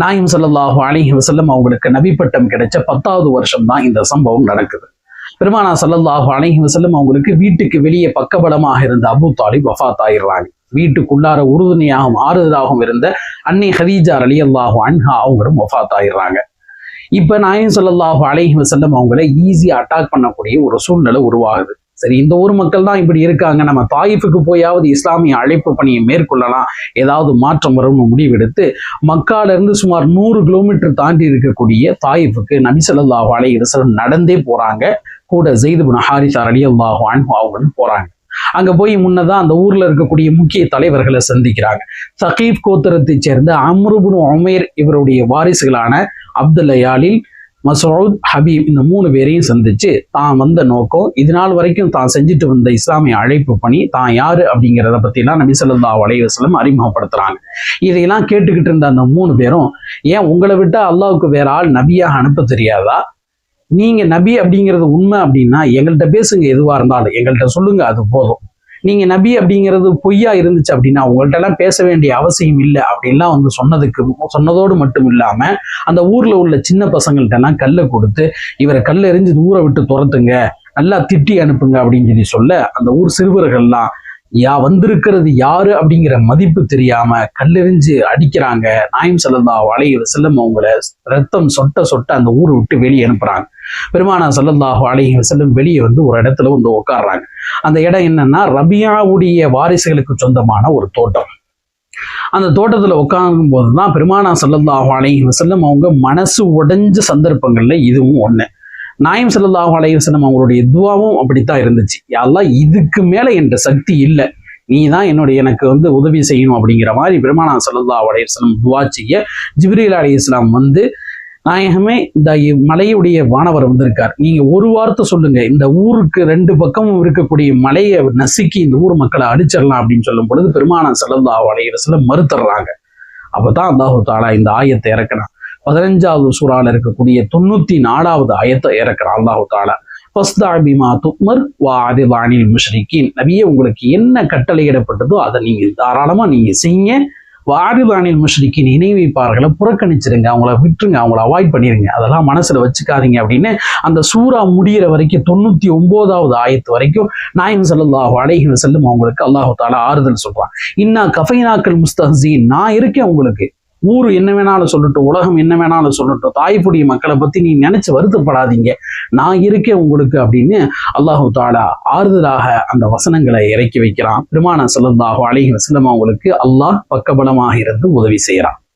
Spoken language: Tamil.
நாயம் சல்லாஹூ அலிஹி வசல்லம் அவங்களுக்கு நபிப்பட்டம் பட்டம் கிடைச்ச பத்தாவது வருஷம் தான் இந்த சம்பவம் நடக்குது. பெருமானா சல்லல்லாஹூ அலைஹி வசல்லம் அவங்களுக்கு வீட்டுக்கு வெளியே பக்கபலமாக இருந்த அபு தாலிப் வஃபாத் ஆயிடுறாங்க வீட்டுக்குள்ளார உறுதுணையாகவும் ஆறுதலாகவும் இருந்த அன்னை ஹதீஜா ரலியல்லாஹு அன்ஹா அவங்களும் வஃத் ஆயிடுறாங்க இப்ப நாயம் சல்லாஹூ அலைஹி வசல்லம் அவங்கள ஈஸியா அட்டாக் பண்ணக்கூடிய ஒரு சூழ்நிலை உருவாகுது. சரி இந்த ஊர் மக்கள் தான் இப்படி இருக்காங்க. நம்ம தாயிஃபுக்கு போயாவது இஸ்லாமிய அழைப்பு பணியை மேற்கொள்ளலாம். ஏதாவது மாற்றம் வரும்னு முடிவெடுத்து மக்கால இருந்து சுமார் நூறு கிலோமீட்டர் தாண்டி இருக்கக்கூடிய தாயிஃபுக்கு நபி ஸல்லல்லாஹு நடந்தே போறாங்க. கூட ஜெயிது பின் ஹாரிசா ரலியல்லாஹு அன்ஹு அவங்களும் போறாங்க. அங்க போய் முன்னதான் அந்த ஊர்ல இருக்கக்கூடிய முக்கிய தலைவர்களை சந்திக்கிறாங்க. சகீப் கோத்திரத்தைச் சேர்ந்த அம்ருபுன் உமேர் இவருடைய வாரிசுகளான அப்துல்லயாலில் மசூத் ஹபீப் இந்த மூணு பேரையும் சந்திச்சு தான் வந்த நோக்கம் இது நாள் வரைக்கும் தான் செஞ்சுட்டு வந்த இஸ்லாமிய அழைப்பு பணி தான் யாரு அப்படிங்கிறத பத்திலாம் நபி ஸல்லல்லாஹு அலைஹி அறிமுகப்படுத்துறாங்க. இதையெல்லாம் கேட்டுக்கிட்டு இருந்த அந்த மூணு பேரும் ஏன் உங்களை விட்டா அல்லாவுக்கு வேற ஆள் நபியாக அனுப்ப தெரியாதா? நீங்க நபி அப்படிங்கிறது உண்மை அப்படின்னா எங்கள்கிட்ட பேசுங்க எதுவா இருந்தாலும். எங்கள்கிட்ட சொல்லுங்க அது போதும். நீங்க நபி அப்படிங்கிறது பொய்யா இருந்துச்சு அப்படின்னா உங்கள்ட்ட எல்லாம் பேச வேண்டிய அவசியம் இல்லை அப்படின்லாம் வந்து சொன்னதுக்கு சொன்னதோடு மட்டும் இல்லாம அந்த ஊர்ல உள்ள சின்ன பசங்கள்ட்ட எல்லாம் கல்லை கொடுத்து இவரை கல்ல எறிஞ்சு ஊரை விட்டு துரத்துங்க நல்லா திட்டி அனுப்புங்க அப்படின்னு சொல்லி சொல்ல அந்த ஊர் சிறுவர்கள்லாம் யா வந்திருக்கிறது யாரு? அப்படிங்கிற மதிப்பு தெரியாம கல்லெறிஞ்சு அடிக்கிறாங்க. நாயம் செல்லந்தா அலைஹி செல்லம் அவங்கள ரத்தம் சொட்ட சொட்ட அந்த ஊரை விட்டு வெளியே அனுப்புறாங்க. பெருமானா சல்லல்லாஹு அலைஹி வசல்லம் வெளியே வந்து ஒரு இடத்துல வந்து உட்கார்றாங்க. அந்த இடம் என்னன்னா ரபியாவுடைய வாரிசுகளுக்கு சொந்தமான ஒரு தோட்டம். அந்த தோட்டத்துல உட்காரும் போதுதான் பெருமானா சல்லல்லாஹு அலைஹி வசல்லம் அவங்க மனசு உடைஞ்ச சந்தர்ப்பங்கள்ல இதுவும் ஒண்ணு. நாயம் ஸல்லல்லாஹு அலைஹி வசல்லம் அவங்களுடைய துவாவும் அப்படித்தான் இருந்துச்சு. யாரெல்லாம் இதுக்கு மேல என்ற சக்தி இல்லை. நீ தான் என்னுடைய எனக்கு வந்து உதவி செய்யணும் அப்படிங்கிற மாதிரி பெருமானா சல்லா அலையம் துவா செய்ய ஜிப்ரீல் அலி இஸ்லாம் வந்து நாயகமே இந்த மலையுடைய வானவர் வந்திருக்கார். நீங்க ஒரு வார்த்தை சொல்லுங்க. இந்த ஊருக்கு ரெண்டு பக்கமும் இருக்கக்கூடிய மலையை நசுக்கி இந்த ஊர் மக்களை அடிச்சிடலாம் அப்படின்னு சொல்லும் பொழுது பெருமானா ஸல்லல்லாஹு அலைஹி மறுத்துறாங்க அப்பதான் அல்லாஹு தாலா இந்த ஆயத்தை இறக்குறான். பதினஞ்சாவது சூறால இருக்கக்கூடிய தொண்ணூத்தி நாலாவது ஆயத்தை இறக்குறான் அல்லாஹு தாலா. ஃபஸ்தா பிமா துக்மர் வா அதிவானில் முஷ்ரிக்கின் நபியே உங்களுக்கு என்ன கட்டளையிடப்பட்டதோ அதை நீங்க தாராளமா நீங்க செய்ய வாரிதானில் முஷ்ரிக்கின் இணை வைப்பார்களை புறக்கணிச்சிருங்க அவங்கள விட்டுருங்க அவங்கள அவாய்ட் பண்ணிருங்க. அதெல்லாம் மனசுல வச்சுக்காதீங்க அப்படின்னு அந்த சூறா முடியிற வரைக்கும் தொண்ணூத்தி ஒன்பதாவது ஆயத்து வரைக்கும் நாயம் ஸல்லல்லாஹு அலைஹி வஸல்லம் அவங்களுக்கு அல்லாஹு தாலா ஆறுதல் சொல்றான். இன்னா கஃபைனாக்கள் முஸ்தஹசீன் நான் இருக்கேன் உங்களுக்கு. ஊர் என்ன வேணாலும் சொல்லட்டும் உலகம் என்ன வேணாலும் சொல்லட்டும் தாய்ப்புடைய மக்களை பத்தி நீ நினைச்சு வருத்தப்படாதீங்க. நான் இருக்கேன் உங்களுக்கு அப்படின்னு அல்லாஹு தாலா ஆறுதலாக அந்த வசனங்களை இறக்கி வைக்கிறான். பெருமான ஸல்லல்லாஹு அலைஹி வஸல்லம் அவங்களுக்கு அல்லாஹ் பக்கபலமாக இருந்து உதவி செய்யறான்